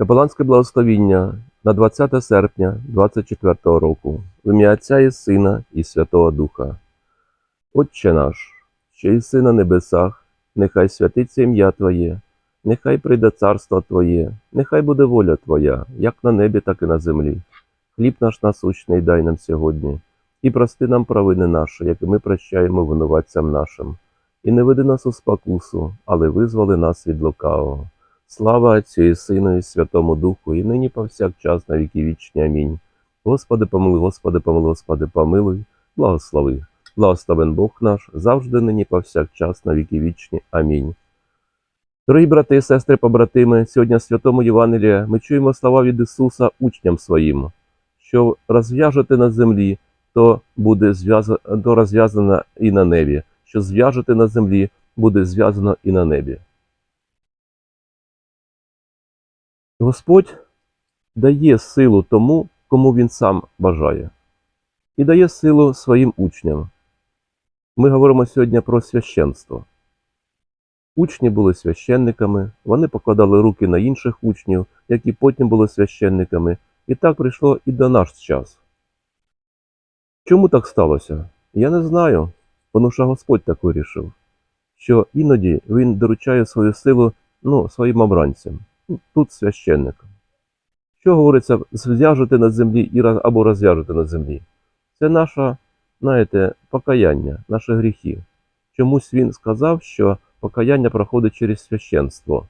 Капеланське благословіння на 20 серпня 24 року в ім'я Отця і Сина і Святого Духа. Отче наш, що єси на небесах, нехай святиться ім'я Твоє, нехай прийде царство Твоє, нехай буде воля Твоя, як на небі, так і на землі. Хліб наш насущний дай нам сьогодні, і прости нам провини наші, як і ми прощаємо винуватцям нашим. І не веди нас у спокусу, але визволи нас від лукавого. Слава Отцю і Сину і Святому Духу, і нині повсякчас на віки вічні. Амінь. Господи помилуй, Господи помилуй, Господи помилуй, благослови. Благословен Бог наш, завжди нині повсякчас на віки вічні. Амінь. Дорогі брати і сестри, побратими, сьогодні в Святому Євангелії ми чуємо слова від Ісуса учням своїм, що розв'яжете на землі, то буде то розв'язано і на небі, що зв'яжете на землі, буде зв'язано і на небі. Господь дає силу тому, кому він сам бажає, і дає силу своїм учням. Ми говоримо сьогодні про священство. Учні були священниками, вони покладали руки на інших учнів, які потім були священниками, і так прийшло і до наш час. Чому так сталося? Я не знаю, тому що Господь так вирішив, що іноді Він доручає свою силу ну, своїм обранцям тут священником. Що говориться, зв'яжете на землі або розв'яжете на землі? Це наше, знаєте, покаяння, наші гріхи. Чомусь він сказав, що покаяння проходить через священство.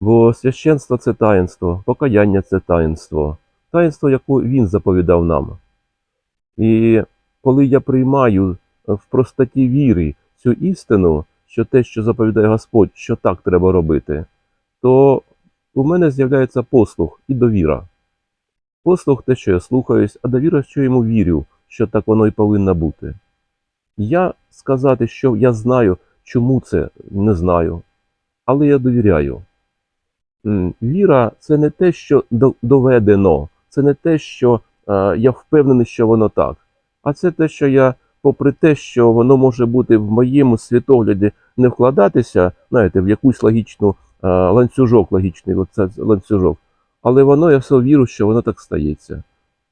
Бо священство це таїнство, покаяння це таїнство, таїнство, яке він заповідав нам. І коли я приймаю в простоті віри цю істину, що те, що заповідає Господь, що так треба робити, то у мене з'являється послух і довіра. Послух те, що я слухаюсь, а довіра, що йому вірю, що так воно і повинно бути. Я сказати, що я знаю, чому це не знаю, але я довіряю. Віра це не те, що доведено, це не те, що е, я впевнений, що воно так, а це те, що я, попри те, що воно може бути в моєму світогляді не вкладатися, знаєте, в якусь логічну ланцюжок, логічний ланцюжок, але воно я все вірю, що воно так стається.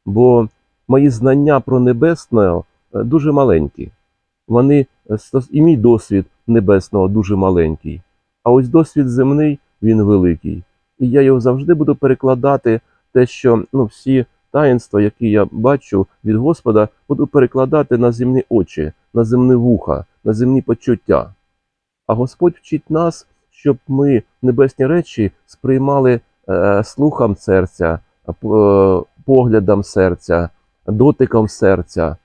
Бо мої знання про небесне е, дуже маленькі. Вони е, і мій досвід небесного дуже маленький. А ось досвід земний він великий. І я його завжди буду перекладати, те, що ну, всі таїнства, які я бачу від Господа, буду перекладати на земні очі, на земні вуха, на земні почуття. А Господь вчить нас, щоб ми небесні речі сприймали е, слухом серця, е, е, поглядом серця, дотиком серця.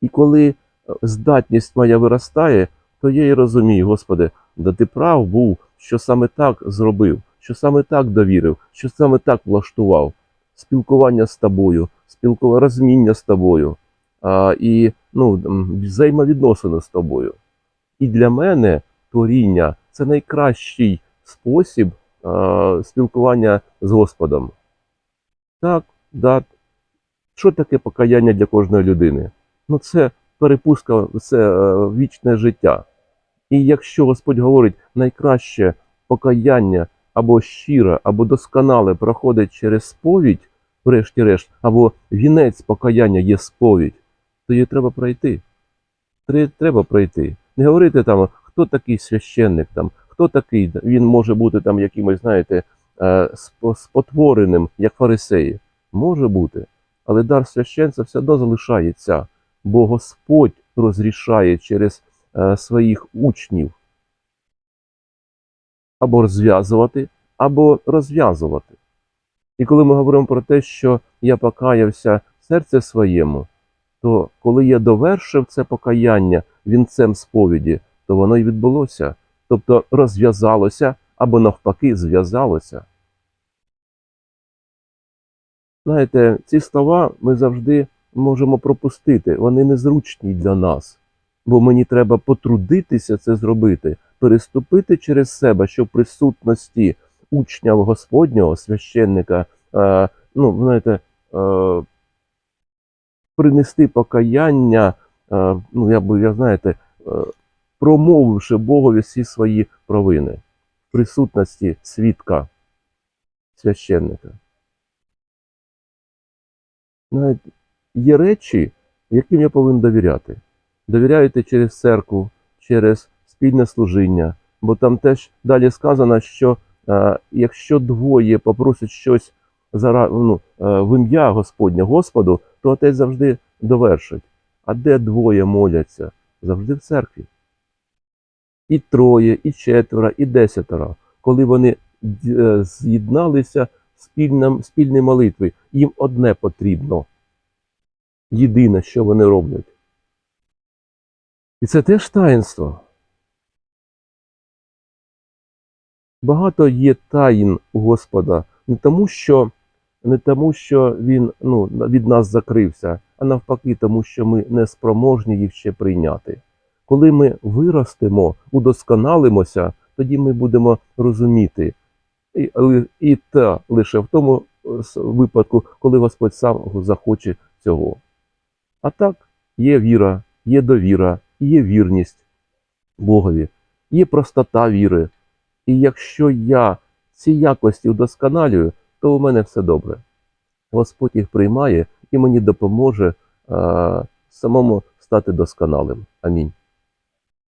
І коли здатність моя виростає, то я і розумію, Господи, да ти прав був, що саме так зробив, що саме так довірив, що саме так влаштував. Спілкування з тобою, спілкування, розуміння з тобою, а, і ну, взаємовідносини з тобою. І для мене творіння це найкращий спосіб а, спілкування з Господом. Так, да. Що таке покаяння для кожної людини? Ну, це перепустка, це е, вічне життя. І якщо Господь говорить, найкраще покаяння або щире, або досконале проходить через сповідь, врешті-решт, або вінець покаяння є сповідь, то її треба пройти. Треба пройти. Не говорити там, хто такий священник, там, хто такий, він може бути там якимось, знаєте, е, спотвореним, як фарисеї. Може бути. Але дар священця все одно залишається, бо Господь розрішає через е, своїх учнів або розв'язувати, або розв'язувати. І коли ми говоримо про те, що я покаявся серце своєму, то коли я довершив це покаяння вінцем сповіді, то воно й відбулося, тобто розв'язалося або навпаки зв'язалося. Знаєте, ці слова ми завжди можемо пропустити, вони незручні для нас, бо мені треба потрудитися це зробити, переступити через себе, що присутності учня Господнього, священника, е, ну, знаєте, е, принести покаяння, е, ну, я я знаєте, е, промовивши Богові всі свої провини в присутності свідка. священника. Навіть є речі, яким я повинен довіряти. Довіряєте через церкву, через спільне служіння, бо там теж далі сказано, що е, якщо двоє попросять щось зара, ну, е, в ім'я Господнє Господу, то отець завжди довершить. А де двоє моляться? Завжди в церкві. І троє, і четверо, і десятеро, коли вони е, з'єдналися спільним, спільній молитві, їм одне потрібно. Єдине, що вони роблять. І це теж таїнство. Багато є таїн у Господа не тому, що, не тому, що Він ну, від нас закрився, а навпаки, тому що ми не спроможні їх ще прийняти. Коли ми виростемо, удосконалимося, тоді ми будемо розуміти. І, і та лише в тому е, випадку, коли Господь сам захоче цього. А так, є віра, є довіра, є вірність Богові, є простота віри. І якщо я ці якості удосконалюю, то у мене все добре. Господь їх приймає і мені допоможе е, самому стати досконалим. Амінь.